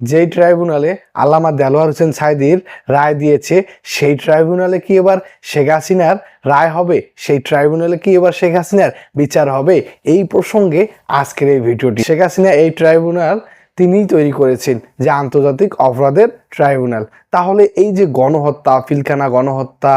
যেই ট্রাইব্যুনালে আল্লামা দেলোয়ার হোসেন সাইদির রায় দিয়েছে, সেই ট্রাইব্যুনালে কি এবার শেখ হাসিনার রায় হবে? সেই ট্রাইব্যুনালে কি এবার শেখ হাসিনার বিচার হবে? এই প্রসঙ্গে আজকের এই ভিডিওটি। শেখ হাসিনা এই ট্রাইব্যুনাল তিনিই তৈরি করেছেন যে আন্তর্জাতিক অপরাধের ট্রাইব্যুনাল। তাহলে এই যে গণহত্যা, ফিলখানা গণহত্যা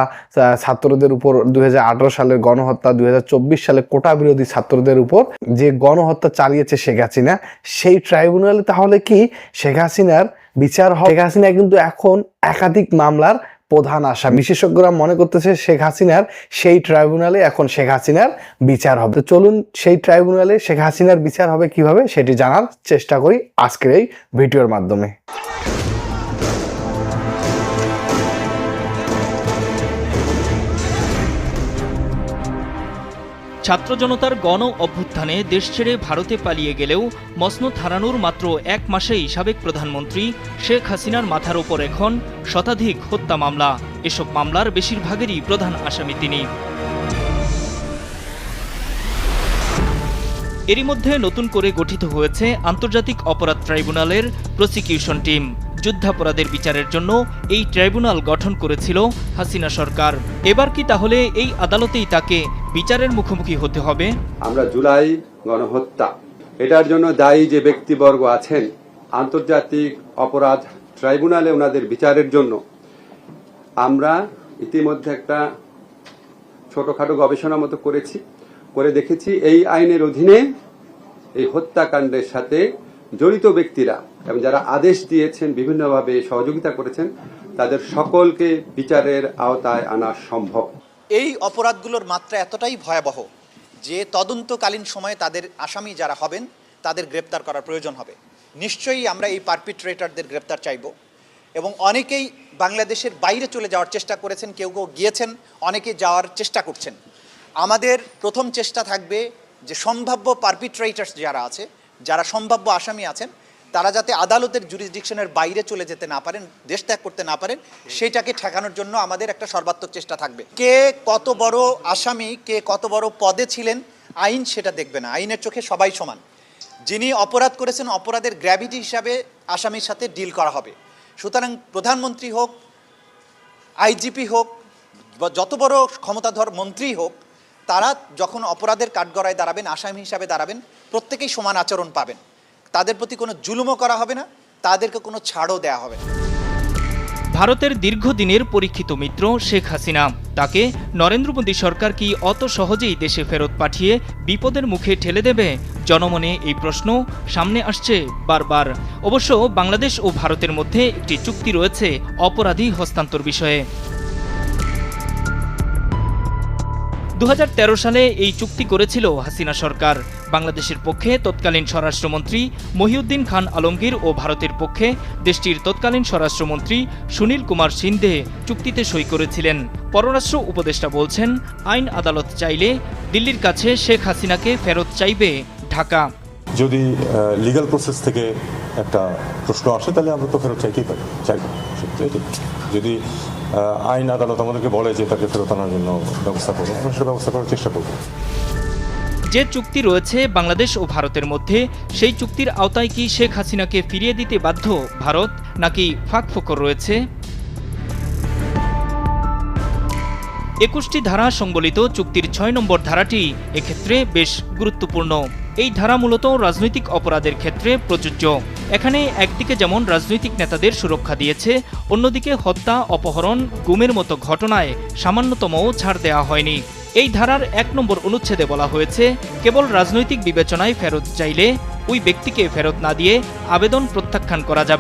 ছাত্রদের উপর দুই হাজার আঠারো সালের গণহত্যা, দুই হাজার চব্বিশ সালে কোটা বিরোধী ছাত্রদের উপর যে গণহত্যা চালিয়েছে শেখ হাসিনা, সেই ট্রাইব্যুনালে তাহলে কি শেখ হাসিনার বিচার শেখ হাসিনা কিন্তু এখন একাধিক মামলার প্রধান আশা। বিশেষজ্ঞরা মনে করতেছে শেখ হাসিনার সেই ট্রাইব্যুনালে এখন শেখ হাসিনার বিচার হবে। তো চলুন সেই ট্রাইব্যুনালে শেখ হাসিনার বিচার হবে কীভাবে সেটি জানার চেষ্টা করি আজকের এই ভিডিওর মাধ্যমে। ছাত্র জনতার গণ অভ্যুত্থানে দেশ ছেড়ে ভারতে পালিয়ে গেলেও মসনদ হারানোর মাত্র এক মাসেই সাবেক প্রধানমন্ত্রী শেখ হাসিনার মাথার ওপর এখন শতাধিক হত্যা মামলা। এসব মামলার বেশিরভাগেরই প্রধান আসামি তিনি। এরই মধ্যে নতুন করে গঠিত হয়েছে আন্তর্জাতিক অপরাধ ট্রাইব্যুনালের প্রসিকিউশন টিম। যুদ্ধাপরাধের বিচারের জন্য এই ট্রাইব্যুনাল গঠন করেছিল হাসিনা সরকার। এবার কি তাহলে এই আদালতেই তাকে বিচারের মুখোমুখি হতে হবে? আমরা জুলাই গণহত্যা। এটার জন্য দায়ী যে ব্যক্তিবর্গ আছেন, আন্তর্জাতিক অপরাধ ট্রাইব্যুনালে ওনাদের বিচারের জন্য। আমরা ইতিমধ্যে একটা ছোটখাটো গবেষণা মতো করেছি, করে দেখেছি এই আইনের অধীনে এই হত্যাকাণ্ডের সাথে জড়িত ব্যক্তিরা এবং যারা আদেশ দিয়েছেন, বিভিন্নভাবে সহযোগিতা করেছেন, তাদের সকলকে বিচারের আওতায় আনা সম্ভব। এই অপরাধগুলোর মাত্রা এতটাই ভয়াবহ যে তদন্তকালীন সময়ে তাদের আসামি যারা হবেন, তাদের গ্রেপ্তার করার প্রয়োজন হবে। নিশ্চয়ই আমরা এই পারপিট্রেটরদের গ্রেপ্তার চাইব এবং অনেকেই বাংলাদেশের বাইরে চলে যাওয়ার চেষ্টা করেছেন, কেউ কেউ গিয়েছেন, অনেকে যাওয়ার চেষ্টা করছেন। আমাদের প্রথম চেষ্টা থাকবে যে সম্ভাব্য পারপিট্রেটার্স যারা আছে যারা সম্ভাব্য আসামি আছেন, তারা যাতে আদালতের জুরিসডিকশনের বাইরে চলে যেতে না পারেন, দেশ ত্যাগ করতে না পারেন, সেটাকে ঠেকানোর জন্য আমাদের একটা সর্বাত্মক চেষ্টা থাকবে। কে কত বড় আসামি, কে কত বড় পদে ছিলেন, আইন সেটা দেখবে না। আইনের চোখে সবাই সমান। যিনি অপরাধ করেছেন, অপরাধের গ্র্যাভিটি হিসাবে আসামির সাথে ডিল করা হবে। সুতরাং প্রধানমন্ত্রী হোক, আইজিপি হোক, বা যত বড় ক্ষমতাধর মন্ত্রী হোক তারা যখন অপরাধের কাঠগড়ায় দাঁড়াবেন, আসামি হিসাবে দাঁড়াবেন, প্রত্যেকেই সমান আচরণ পাবেন। তাদের প্রতি কোনো জুলুমও করা হবে না, তাদেরকে কোনো ছাড়ও দেওয়া হবে ভারতের দীর্ঘদিনের পরীক্ষিত মিত্র শেখ হাসিনা, তাকে নরেন্দ্র মোদী সরকার কি অত সহজেই দেশে ফেরত পাঠিয়ে বিপদের মুখে ঠেলে দেবে? জনমনে এই প্রশ্ন সামনে আসছে বারবার। অবশ্য বাংলাদেশ ও ভারতের মধ্যে একটি চুক্তি রয়েছে অপরাধী হস্তান্তর বিষয়ে। দু সালে এই চুক্তি করেছিল হাসিনা সরকার। বাংলাদেশের পক্ষে তৎকালীন স্বরাষ্ট্রমন্ত্রী মহিউদ্দিন খান আলমগীর ও ভারতের পক্ষে দেশটির তৎকালীন স্বরাষ্ট্রমন্ত্রী সুনীল কুমার সিন্ধে চুক্তিতে সই করেছিলেন। পররাষ্ট্র উপদেষ্টা বলছেন, আইন আদালত চাইলে দিল্লির কাছে শেখ হাসিনাকে ফেরত চাইবে ঢাকা। যদি লিগ্যাল প্রসেস থেকে একটা প্রশ্ন আসে, তাহলে আমরা তো ফেরত চাইতেই পারি। চাইব যদি আইন আদালত আমাদেরকে বলে যে তাকে ফেরত আনার জন্য ব্যবস্থা করব আমরা সেটা ব্যবস্থা করার চেষ্টা করব। যে চুক্তি রয়েছে বাংলাদেশ ও ভারতের মধ্যে, সেই চুক্তির আওতায় কি শেখ হাসিনাকে ফিরিয়ে দিতে বাধ্য ভারত, নাকি ফাঁক ফাঁকফোকর রয়েছে? একুশটি ধারা সংবলিত চুক্তির ছয় নম্বর ধারাটি এক্ষেত্রে বেশ গুরুত্বপূর্ণ। এই ধারা মূলত রাজনৈতিক অপরাধের ক্ষেত্রে প্রযোজ্য। এখানে একদিকে যেমন রাজনৈতিক নেতাদের সুরক্ষা দিয়েছে, অন্যদিকে হত্যা, অপহরণ, গুমের মতো ঘটনায় সামান্যতমও ছাড় দেওয়া হয়নি। এই ধারার এক নম্বর অনুচ্ছেদে বলা হয়েছে, কেবল রাজনৈতিক বিবেচনায় ফেরত চাইলে ওই ব্যক্তিকে ফেরত না দিয়ে আবেদন প্রত্যাখ্যান করা যাবে।